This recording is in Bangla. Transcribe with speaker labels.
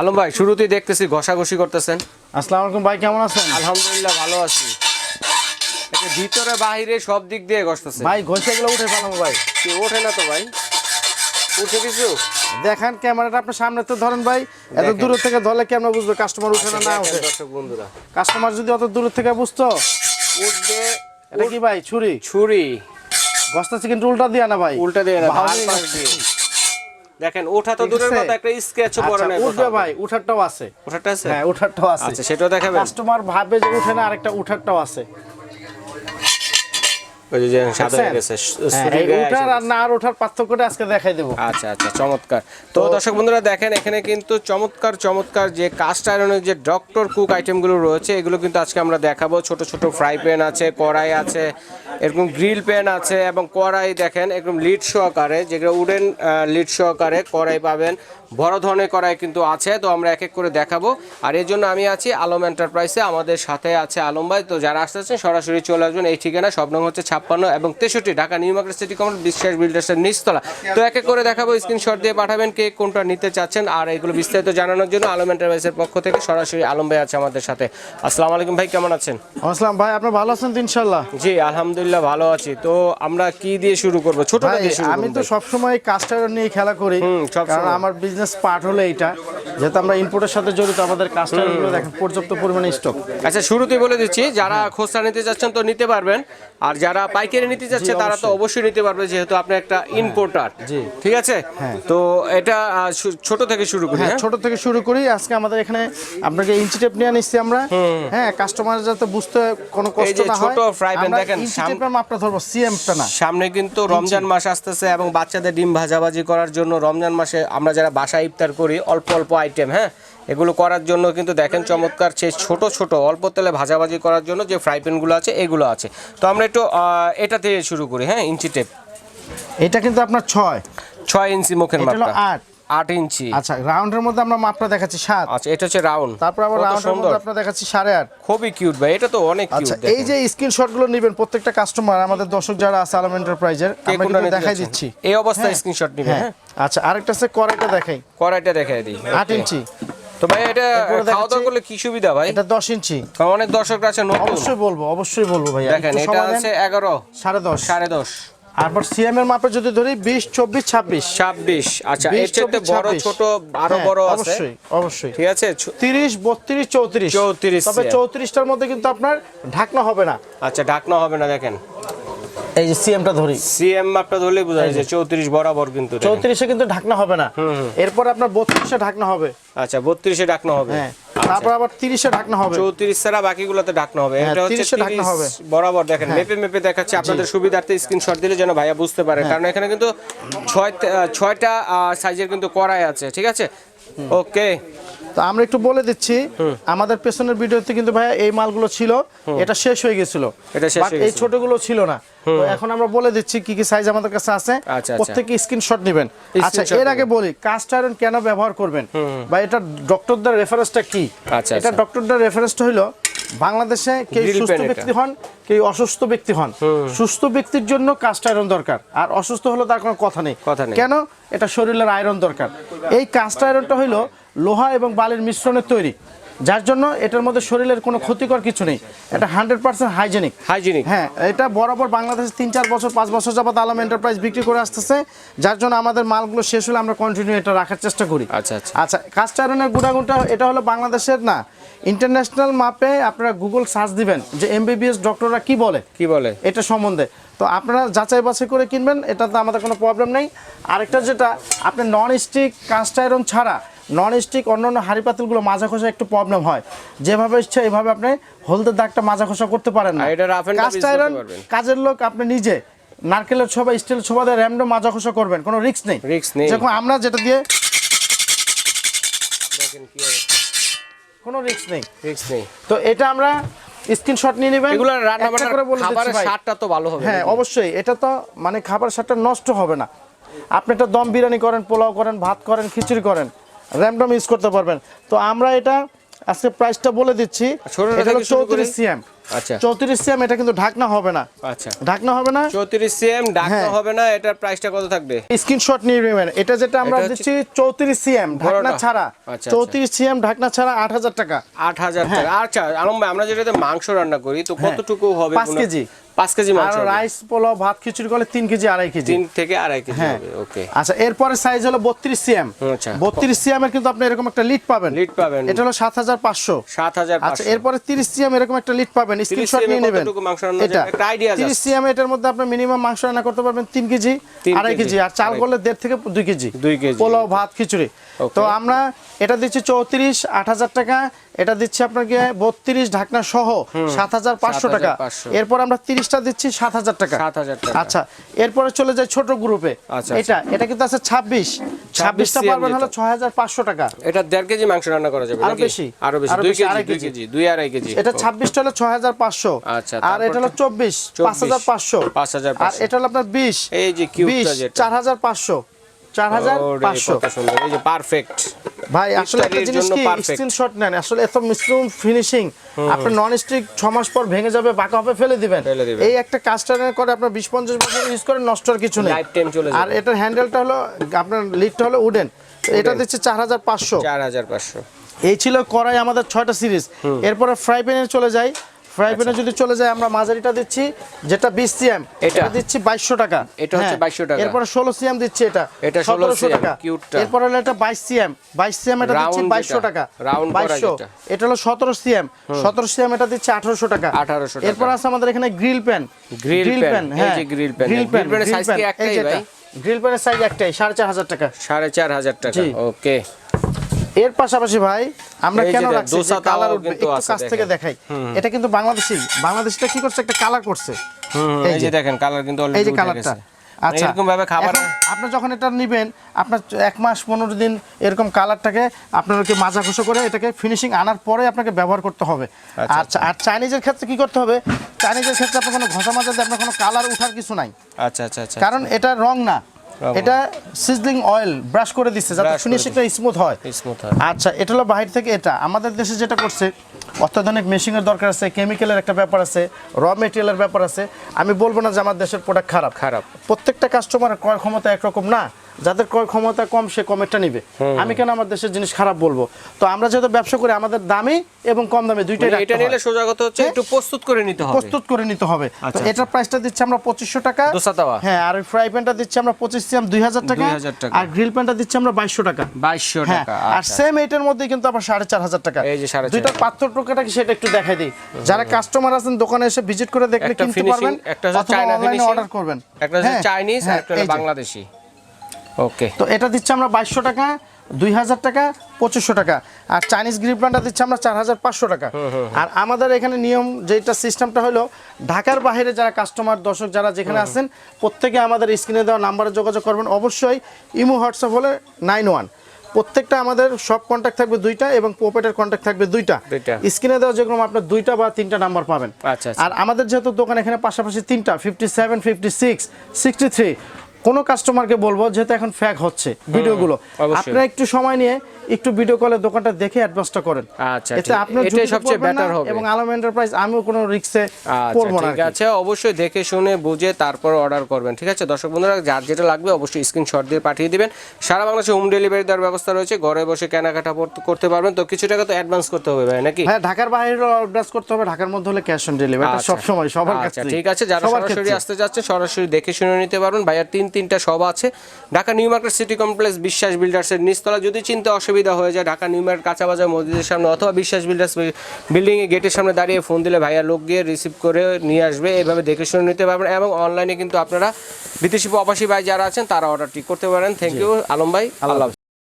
Speaker 1: আলম ভাই শুরুতেই দেখতেছি ঘষাঘষি করতেছেন।
Speaker 2: আসসালামু আলাইকুম ভাই কেমন আছেন?
Speaker 1: আলহামদুলিল্লাহ ভালো আছি। ভিতরে বাহিরে সব দিক দিয়ে ঘষতেছে
Speaker 2: ভাই ঘষে এগুলো উঠে ফেলাবো ভাই।
Speaker 1: কি ওঠে না তো ভাই? উঠে কিছু?
Speaker 2: দেখান ক্যামেরাটা আপনার সামনে তো ধরেন ভাই এত। দূর থেকে ধরলে কেমন বুঝবে কাস্টমার উঠে না না উঠে?
Speaker 1: দর্শক বন্ধুরা।
Speaker 2: কাস্টমার যদি অত দূর থেকে বুঝতো?
Speaker 1: উঠবে
Speaker 2: এটা কি ভাই ছুরি?
Speaker 1: ছুরি।
Speaker 2: গস্তাছে কিন্তু উল্টা দিয়া না ভাই।
Speaker 1: উল্টা দিয়ে না
Speaker 2: ভালো দিয়ে।
Speaker 1: দেখেন ওঠা তো দূরের কথা একটা স্কেচও না
Speaker 2: উঠবে ভাই উঠারটাও আছে।
Speaker 1: ওঠাটা আছে?
Speaker 2: হ্যাঁ উঠারটাও আছে।
Speaker 1: আচ্ছা সেটাও দেখাবেন।
Speaker 2: কাস্টমার ভাবে যে উঠে না আরেকটা উঠারটাও আছে।
Speaker 1: ওই যে সাদা হয়ে গেছে ছুরি
Speaker 2: এই
Speaker 1: গায়ে
Speaker 2: উঠার আর না আর উঠার পার্থক্যটা আজকে দেখাই দেবো।
Speaker 1: আচ্ছা আচ্ছা চমৎকার। তো দর্শক বন্ধুরা দেখেন এখানে কিন্তু চমৎকার চমৎকার যে কাস্ট আয়রনের যে ডক্টর কুক আইটেমগুলো রয়েছে এগুলো কিন্তু আজকে আমরা দেখাবো। ছোট ছোট ফ্রাই প্যান আছে কড়াই আছে এরকম গ্রিল প্যান আছে এবং কড়াই দেখেন এরকম লিড সহকারে যেগুলো উডেন লিড সহকারে কড়াই পাবেন। বড় ধরনের কড়াই কিন্তু আছে তো আমরা এক এক করে দেখাবো। আর এর জন্য আমি আছি আলম এন্টারপ্রাইসে আমাদের সাথে আছে আলম ভাই। তো যারা আসতেছেন সরাসরি চলে আসবেন। এই ঠিকানা সব নং হচ্ছে ছাপ্পান্ন এবং তেষট্টি Dhaka new market city common Biswas বিল্ডার্সের নিচতলা। তো এক এক করে দেখাবো স্ক্রিনশট দিয়ে পাঠাবেন কে কোনটা নিতে চাচ্ছেন। আর এগুলো বিস্তারিত জানানোর জন্য আলম এন্টারপ্রাইসের পক্ষ থেকে সরাসরি আলম ভাই আছে আমাদের সাথে। আসসালামু আলাইকুম ভাই কেমন আছেন?
Speaker 2: আসসালাম ভাই আপনি ভালো আছেন তো ইনশাল্লাহ
Speaker 1: জি আলহামদুলিল্লাহ। ভালো আছি। তো আমরা কি দিয়ে শুরু করব?
Speaker 2: ভাই
Speaker 1: দিয়ে শুরু
Speaker 2: আমি তো সবসময় কাস্টার নিয়ে খেলা করি কারণ আমার বিজনেস পার্ট হলো এইটা। যেহেতু আমরা ইম্পোর্টের সাথে জড়িত আমাদের কাস্টারগুলো দেখেন পর্যাপ্ত পরিমাণে স্টক
Speaker 1: আচ্ছা শুরুতেই বলে দিচ্ছি যারা খুচরা নিতে যাচ্ছেন তো নিতে পারবেন আর যারা পাইকারি নিতে যাচ্ছে তারা তো অবশ্যই। নিতে পারবে যেহেতু আপনি একটা ইম্পোর্টার
Speaker 2: জি।
Speaker 1: ঠিক আছে?
Speaker 2: হ্যাঁ।
Speaker 1: তো এটা ছোট থেকে শুরু করি
Speaker 2: হ্যাঁ
Speaker 1: হ্যাঁ?
Speaker 2: ছোট থেকে শুরু করি। আজকে আমাদের এখানে আপনাকে ইঞ্চি টেপ নিয়ে নিচ্ছি আমরা। হ্যাঁ কাস্টমার যাতে বুঝতে কোনো কষ্ট না হয়।
Speaker 1: ছোট pan
Speaker 2: আমরা
Speaker 1: দেখেন,
Speaker 2: মাপটা ধরবো সিএমটা না।
Speaker 1: সামনে কিন্তু রমজান মাস আসতেছে এবং বাচ্চাদের ডিম ভাজাভাজি করার জন্য রমজান মাসে আমরা যারা বাসায় ইফতার করি অল্প অল্প আইটেম হ্যাঁ? এগুলো করার জন্য কিন্তু দেখেন চমৎকার সেই ছোট ছোট অল্প তেলে ভাজাভাজি করার জন্য যে ফ্রাই প্যানগুলো আছে এগুলো আছে। তো আমরা একটু এটা থেকে শুরু করি হ্যাঁ ইঞ্চি টেপ
Speaker 2: এটা কিন্তু আপনার ছয়।
Speaker 1: ছয় ইঞ্চি মুখের মাপটা।
Speaker 2: আট।
Speaker 1: 8 ইঞ্চি।
Speaker 2: আচ্ছা রাউন্ডের মধ্যে আমরা মাপটা দেখাচ্ছি 7
Speaker 1: আচ্ছা এটা হচ্ছে রাউন্ড।
Speaker 2: তারপর আবার রাউন্ডের মধ্যে আপনারা দেখাচ্ছি 8.5
Speaker 1: খুবই কিউট ভাই এটা তো অনেক কিউট আচ্ছা
Speaker 2: এই যে স্ক্রিনশটগুলো নেবেন প্রত্যেকটা কাস্টমার আমাদের দর্শক যারা আছে আলম এন্টারপ্রাইজের আমরা কিন্তু দেখাই দিচ্ছি।
Speaker 1: এই অবস্থায়
Speaker 2: হ্যাঁ,
Speaker 1: স্ক্রিনশট নেবেন
Speaker 2: হ্যাঁ।,
Speaker 1: হ্যাঁ।
Speaker 2: আচ্ছা আরেকটা আছে কড়াইটা দেখাই।
Speaker 1: কড়াইটা দেখাই দিই। 8
Speaker 2: ইঞ্চি।
Speaker 1: তো ভাই এটা খাওয়া দাওয়া করলে কি সুবিধা ভাই?
Speaker 2: এটা 10 ইঞ্চি।
Speaker 1: অনেক দর্শক আছে
Speaker 2: অবশ্যই বলব অবশ্যই বলব ভাই।
Speaker 1: দেখেন এটা আছে
Speaker 2: 11
Speaker 1: 10.5 10.5
Speaker 2: আবার সিএম এর মাপে যদি ধরি 20 24 26
Speaker 1: 26 আচ্ছা এর
Speaker 2: চেয়ে
Speaker 1: বড় ছোট আরও
Speaker 2: হ্যাঁ,
Speaker 1: বড় আছে?
Speaker 2: অবশ্যই অবশ্যই।
Speaker 1: ঠিক আছে
Speaker 2: 30 32 34
Speaker 1: 34
Speaker 2: তবে
Speaker 1: 34
Speaker 2: টার মধ্যে কিন্তু আপনার ঢাকনা হবে না।
Speaker 1: আচ্ছা ঢাকনা হবে না দেখেন।
Speaker 2: এই যে সিএমটা ধরি।
Speaker 1: সিএম মাপটা ধরলে বোঝা যায় 34 বরাবর কিন্তু 34
Speaker 2: এ কিন্তু ঢাকনা হবে না। এরপর আপনার 32 এ ঢাকনা হবে।
Speaker 1: আচ্ছা 32 এ ঢাকনা হবে।
Speaker 2: হ্যাঁ। তারপর আবার তিরিশে ঢাকনা হবে।
Speaker 1: চৌত্রিশ ছাড়া বাকিগুলোতে ঢাকনা হবে।
Speaker 2: হ্যাঁ,
Speaker 1: এটা হচ্ছে
Speaker 2: 30 ঢাকনা হবে।
Speaker 1: বরাবর দেখেন মেপে মেপে দেখাচ্ছে আপনাদের সুবিধার্থে স্ক্রিনশট দিলে যেন ভাইয়া বুঝতে পারে।
Speaker 2: হ্যাঁ।
Speaker 1: কারণ এখানে কিন্তু ছয় ছয়টা সাইজের কিন্তু করাই আছে ঠিক আছে? ওকে
Speaker 2: তো আমরা একটু বলে দিচ্ছি আমাদের পেছনের ভিডিওতে কিন্তু ভাইয়া এই মালগুলো ছিল এটা শেষ হয়ে গেছিল। এই। ছোটগুলো ছিল না। তো এখন আমরা বলে দিচ্ছি কি কি সাইজ আমাদের কাছে আছে।
Speaker 1: আচ্ছা।
Speaker 2: প্রত্যেকে স্ক্রিনশট নেবেন। আচ্ছা এর আগে বলি কাস্ট আয়রন কেন ব্যবহার করবেন? বা এটা ডক্টরদের রেফারেন্সটা কি?
Speaker 1: আচ্ছা,
Speaker 2: এটা
Speaker 1: আচ্ছা।
Speaker 2: ডক্টরদের রেফারেন্সটা হলো বাংলাদেশে কেউ সুস্থ ব্যক্তি হন কেউ অসুস্থ ব্যক্তি হন। সুস্থ ব্যক্তির জন্য কাস্ট আয়রন দরকার। আর অসুস্থ হলে তার কোনো কথা নেই।
Speaker 1: কথা নেই।
Speaker 2: কেন? এটা শরীরের আয়রন দরকার। এই কাস্ট আয়রনটা হইল লোহা এবং বালির মিশ্রণের তৈরি। যার জন্য এটার মধ্যে শরীরের কোনো ক্ষতিকর কিছু নেই। এটা হান্ড্রেড পার্সেন্ট হাইজেনিক।
Speaker 1: হাইজিনিক।
Speaker 2: হ্যাঁ এটা বরাবর বাংলাদেশে তিন চার বছর পাঁচ বছর যাবত আলম এন্টারপ্রাইজ বিক্রি করে আসতেছে। যার জন্য আমাদের মালগুলো শেষ হলে আমরা কন্টিনিউ এটা রাখার চেষ্টা করি।
Speaker 1: আচ্ছা, আচ্ছা।
Speaker 2: আচ্ছা কাস্ট আয়রনের গুণাগুণটা এটা হলো বাংলাদেশের না ইন্টারন্যাশনাল মাপে আপনারা গুগল সার্চ দিবেন যে এমবিবিএস ডক্টররা কি বলে।
Speaker 1: কি বলে?
Speaker 2: এটা সম্বন্ধে। তো আপনারা যাচাই বাছাই করে কিনবেন এটাতে আমাদের কোনো প্রবলেম নেই। আরেকটা যেটা আপনি নন স্টিক কাস্ট আয়রন ছাড়া নন স্টিক অন্য অন্য হাঁড়ি পাতিলগুলো মাজা খসা একটু প্রবলেম হয়। যেভাবে ইচ্ছে এইভাবে আপনি হলদের দাগটা মাজা খসা করতে পারেন না। কাস্ট আয়রন কাজের লোক আপনি নিজে নারকেলের ছোবা স্টিল ছোবা দিয়ে র্যান্ডম মাজা খসা করবেন কোনো রিস্ক নেই।
Speaker 1: Risk নেই।
Speaker 2: যখন আমরা যেটা দিয়ে
Speaker 1: দেখেন কি
Speaker 2: কোনো রিস্ক নেই।
Speaker 1: রিস্ক নেই।
Speaker 2: তো এটা আমরা স্ক্রিনশট নিয়ে নেবেন।
Speaker 1: এগুলো রান্না খাবারের। স্বাদটা তো ভালো হবে
Speaker 2: হ্যাঁ অবশ্যই। এটা তো মানে খাবার স্বাদটা নষ্ট হবে না। আপনি একটা দম বিরিয়ানি করেন পোলাও করেন ভাত করেন খিচুড়ি করেন। র্যামডম ইউজ করতে পারবেন। তো আমরা এটা আজকে প্রাইসটা বলে দিচ্ছি? চৌত্রিশ সিএম
Speaker 1: আচ্ছা।
Speaker 2: চৌত্রিশ সিএম এটা কিন্তু ঢাকনা হবে না।
Speaker 1: আচ্ছা।
Speaker 2: ঢাকনা হবে না?
Speaker 1: চৌত্রিশ সিএম ডাকা
Speaker 2: হ্যাঁ।
Speaker 1: হবে না এটার প্রাইসটা কত থাকবে?
Speaker 2: স্ক্রিনশট নিয়ে নেবেন। এটা যেটা আমরা দিচ্ছি চৌত্রিশ সিএম ঢাকনা ছাড়া।
Speaker 1: আচ্ছা,
Speaker 2: চৌত্রিশ সিএম ঢাকনা ছাড়া আট হাজার টাকা।
Speaker 1: আট হাজার টাকা। আচ্ছা আলম ভাই আমরা যেটাতে মাংস রান্না করি তো কতটুকু হবে
Speaker 2: কেজি।
Speaker 1: কেজি মাংস।
Speaker 2: রাইস পোলাও ভাত খিচুড়ি করলে তিন কেজি আড়াই কেজি।
Speaker 1: থেকে আড়াই কেজি
Speaker 2: হ্যাঁ।
Speaker 1: হবে ওকে।
Speaker 2: আচ্ছা এরপরে সাইজ হলো বত্রিশ সিএম।
Speaker 1: আচ্ছা।
Speaker 2: বত্রিশ সিএম এর কিন্তু আপনি এরকম একটা লিড পাবেন।
Speaker 1: লিড পাবেন।
Speaker 2: এটা হলো সাত হাজার পাঁচশো।
Speaker 1: সাত হাজার
Speaker 2: আচ্ছা এরপরে তিরিশ সিএম এরকম একটা লিড পাবেন। স্ক্রিনশট নিয়ে নেবেন। এটা।
Speaker 1: একটা আইডিয়া আছে
Speaker 2: তিরিশ সিএম এটার মধ্যে আপনি মিনিমাম মাংস রান্না করতে পারবেন তিন কেজি
Speaker 1: তিন
Speaker 2: আড়াই
Speaker 1: কেজি,
Speaker 2: আর চাল করলে দেড় থেকে দুই কেজি।
Speaker 1: দুই কেজি।
Speaker 2: পোলাও ভাত খিচুড়ি। তো আমরা এটা দিচ্ছি চৌত্রিশ আট হাজার টাকা। এটা দিচ্ছি আপনাকে বত্রিশ ঢাকনা সহ সাত হাজার পাঁচশো টাকা। এরপর আমরা তিরিশটা দিচ্ছি সাত হাজার টাকা।
Speaker 1: 7,000 টাকা।
Speaker 2: আচ্ছা এরপরে চলে যায় ছোট গ্রুপে।
Speaker 1: আচ্ছা,
Speaker 2: এটা এটা কিন্তু আছে ছাব্বিশ। ছাব্বিশটা পারবেন হলো ছয় হাজার পাঁচশো টাকা।
Speaker 1: এটা দেড় কেজি মাংস রান্না করা যাবে আরও
Speaker 2: বেশি।
Speaker 1: আরও বেশি দুই কেজি দুই আড়াই কেজি।
Speaker 2: এটা ছাব্বিশটা হলো ছয় হাজার পাঁচশো।
Speaker 1: আচ্ছা,
Speaker 2: আর এটা হলো চব্বিশ পাঁচ হাজার পাঁচশো।
Speaker 1: 5,500
Speaker 2: আর এটা হলো আপনার বিশ।
Speaker 1: এই যে
Speaker 2: বিশ চার হাজার পাঁচশো। চার হাজার পাঁচশো।
Speaker 1: এই যে পারফেক্ট
Speaker 2: ভাই আসলে একটা জিনিস কি। স্ক্রিনশট নেন। আসলে এত ফিনিশিং আপনি নন স্টিক মাস পর ভেঙে যাবে বাঁকা হবে ফেলে দিবেন। এই একটা কাস্টার করে আপনার বিশ পঞ্চাশ বছর ইউজ করে নষ্ট আর কিছু নেই।
Speaker 1: Lifetime চলে যাবে।
Speaker 2: আর এটার হ্যান্ডেলটা হলো আপনার লিডটা হলো উডেন এটা দিচ্ছে চার হাজার পাঁচশো।
Speaker 1: চার হাজার পাঁচশো।
Speaker 2: এই ছিল কড়াই আমাদের ছয়টা সিরিজ এরপরে ফ্রাই প্যানে চলে যাই। ফ্রাই প্যানে যদি চলে যায় আমরা মাঝারিটা দিচ্ছি যেটা বিশ সিএম
Speaker 1: এটা?
Speaker 2: দিচ্ছি বাইশশো টাকা।
Speaker 1: এটা হচ্ছে
Speaker 2: হ্যাঁ।
Speaker 1: 2200 টাকা।
Speaker 2: এরপরে ষোলো সিএম দিচ্ছি এটা।
Speaker 1: এটা 16
Speaker 2: সতেরোশো
Speaker 1: CM,
Speaker 2: টাকা।
Speaker 1: কিউটটা।
Speaker 2: এরপরে হলো এটা বাইশ সিএম। বাইশ সিএম এটা দিচ্ছি
Speaker 1: Round
Speaker 2: বাইশশো
Speaker 1: যেটা,
Speaker 2: টাকা।
Speaker 1: Round করা
Speaker 2: বাইশশো। এটা হলো সতেরো সিএম। সতেরো সিএম এটা দিচ্ছি আঠারোশো টাকা।
Speaker 1: 1800 টাকা।
Speaker 2: এরপর আছে আমাদের এখানে গ্রিল প্যান
Speaker 1: Grill pan, এই যে
Speaker 2: গ্রিল প্যান
Speaker 1: pan এর size কি একটাই ভাই?
Speaker 2: গ্রিল প্যানের সাইজ একটাই সাড়ে চার হাজার টাকা।
Speaker 1: সাড়ে চার হাজার টাকা। ওকে
Speaker 2: এর পাশাপাশি ভাই আমরা কেন রাখছি কালার উঠবে একটু কাছ থেকে দেখাই। এটা কিন্তু বাংলাদেশি বাংলাদেশটা কি করছে? একটা কালার করছে। এই
Speaker 1: যে
Speaker 2: যে।
Speaker 1: দেখেন কালার কিন্তু
Speaker 2: এই
Speaker 1: অলরেডি
Speaker 2: যে
Speaker 1: উঠে
Speaker 2: কালারটা
Speaker 1: গেছে।
Speaker 2: আচ্ছা।
Speaker 1: এরকম ভাবে খাবার
Speaker 2: আপনি যখন এটা নেবেন আপনার এক মাস পনেরো দিন এরকম কালারটাকে আপনাকে মাজা ঘষো করে এটাকে ফিনিশিং আনার পরে আপনাকে ব্যবহার করতে হবে।
Speaker 1: আচ্ছা,
Speaker 2: আচ্ছা। আর চাইনিজের ক্ষেত্রে কি করতে হবে? চাইনিজের ক্ষেত্রে আপনার কোনো ঘষা মাজা দিয়ে আপনার কোনো কালার উঠার কিছু নাই।
Speaker 1: আচ্ছা আচ্ছা আচ্ছা
Speaker 2: কারণ এটা রং না। এটা সিজলিং অয়েল ব্রাশ করে দিচ্ছে যাতে
Speaker 1: শুনে
Speaker 2: সেটা স্মুথ হয়।
Speaker 1: স্মুথ হয়।
Speaker 2: আচ্ছা এটা হলো বাহির থেকে এটা। আমাদের দেশে যেটা করছে অত্যাধুনিক মেশিনের দরকার আছে কেমিক্যালের একটা ব্যাপার আছে র মেটেরিয়ালের ব্যাপার আছে। আমি বলব না যে আমার দেশের প্রোডাক্ট খারাপ।
Speaker 1: খারাপ।
Speaker 2: প্রত্যেকটা কাস্টমারের ক্রয় ক্ষমতা একরকম না। যাদের ক্রয় ক্ষমতা কম সে কমেরটা নিবে। আমি কেন আমার দেশের জিনিস খারাপ বলব? তো আমরা যেহেতু ব্যবসা করি আমাদের দামি এবং কম দামে দুইটাই
Speaker 1: মানে এটা নিলে সোজা কথা হচ্ছে একটু প্রস্তুত করে নিতে হবে।
Speaker 2: প্রস্তুত করে নিতে হবে। তো
Speaker 1: আচ্ছা,
Speaker 2: এটার প্রাইসটা দিচ্ছি আমরা পঁচিশশো টাকা।
Speaker 1: দোসা তাওয়া?
Speaker 2: হ্যাঁ আর ফ্রাই প্যানটা দিচ্ছি আমরা পঁচিশ সিএম দুই হাজার টাকা।
Speaker 1: 2000 টাকা।
Speaker 2: আর গ্রিল প্যানটা দিচ্ছি আমরা বাইশশো টাকা।
Speaker 1: বাইশশো
Speaker 2: হ্যাঁ
Speaker 1: টাকা
Speaker 2: আর
Speaker 1: আচ্ছা।
Speaker 2: সেম এইটার মধ্যে কিন্তু আবার সাড়ে চার হাজার টাকা।
Speaker 1: এই যে সাড়ে চার
Speaker 2: দুইটা পার্থক্যটা কি সেটা একটু দেখাই দিই। যারা কাস্টমার আছেন দোকানে এসে ভিজিট করে দেখলে কিনতে পারবেন
Speaker 1: একটা চায়না
Speaker 2: অনলাইনে অর্ডার করবেন।
Speaker 1: একটা হচ্ছে
Speaker 2: হ্যাঁ,
Speaker 1: চাইনিজ আর
Speaker 2: হ্যাঁ,
Speaker 1: একটা বাংলাদেশি ওকে
Speaker 2: তো এটা দিচ্ছি আমরা বাইশশো টাকা দুই হাজার টাকা পঁচিশশো টাকা। আর চাইনিজ গ্রিপ প্ল্যানটা দিচ্ছি আমরা চার হাজার পাঁচশো টাকা। আর আমাদের এখানে নিয়ম যেটা সিস্টেমটা হলো ঢাকার বাইরে যারা কাস্টমার দর্শক যারা যেখানে আছেন প্রত্যেকে আমাদের স্ক্রিনে দেওয়া নাম্বারে যোগাযোগ করবেন। অবশ্যই ইমো হোয়াটসঅ্যাপ হলে নাইন ওয়ান। প্রত্যেকটা আমাদের সব কন্ট্যাক্ট থাকবে দুইটা এবং পোপেটের কন্ট্যাক্ট থাকবে দুইটা। স্ক্রিনে দেওয়া যেরকম আপনার দুইটা বা তিনটা নাম্বার পাবেন।
Speaker 1: আচ্ছা, আচ্ছা।
Speaker 2: আর আমাদের যেহেতু দোকান এখানে পাশাপাশি তিনটা fifty seven fifty six sixty three কোনো কাস্টমারকে বলব যেহেতু এখন ফ্যাক হচ্ছে ভিডিওগুলো। আপনারা একটু সময় নিয়ে একটু ভিডিও কলে দোকানটা দেখে অ্যাডভান্সটা করেন।
Speaker 1: আচ্ছা,
Speaker 2: এতে আপনার
Speaker 1: এটাই সবচেয়ে better হবে।
Speaker 2: এবং আলম এন্টারপ্রাইজ আমিও কোনো রিক্সে
Speaker 1: আচ্ছা
Speaker 2: পড়ব না
Speaker 1: ঠিক আছে। অবশ্যই দেখে শুনে বুঝে তারপর অর্ডার করবেন ঠিক আছে? দর্শক বন্ধুরা যার যেটা লাগবে অবশ্যই স্ক্রিনশট দিয়ে পাঠিয়ে দিবেন। সারা বাংলাদেশে হোম ডেলিভারি দেওয়ার ব্যবস্থা রয়েছে। ঘরে বসে কেনাকাটা করতে- পারবেন। তো কিছু টাকা তো অ্যাডভান্স করতে হবে ভাই নাকি?
Speaker 2: হ্যাঁ ঢাকার বাইরে অর্ডার করতে হবে। ঢাকার মধ্যে হলে ক্যাশ অন ডেলিভারি। সব সময় সবার
Speaker 1: আচ্ছা
Speaker 2: কাছে
Speaker 1: ঠিক আছে। যারা সরাসরি আসতে যাচ্ছে সরাসরি দেখে শুনে নিতে পারবেন। ভাইয়ার তিন তিনটা সব আছে। Dhaka new market city complex Biswas বিল্ডার্সের নিচতলা যদি চিনতে অসুবিধা হয়ে যায়, ঢাকা নিউ মার্কেট কাঁচা বাজার মসজিদের সামনে অথবা বিশ্বাস বিল্ডার্স বিল্ডিংয়ে গেটের সামনে দাঁড়িয়ে ফোন দিলে ভাইয়া লোক গিয়ে রিসিভ করে নিয়ে আসবে। এভাবে দেখে শুনে নিতে পারবেন এবং অনলাইনে কিন্তু আপনারা বিদেশি প্রবাসী ভাই যারা আছেন, তারা অর্ডারটি করতে পারেন। থ্যাংক ইউ আলম ভাই। আল্লাহ।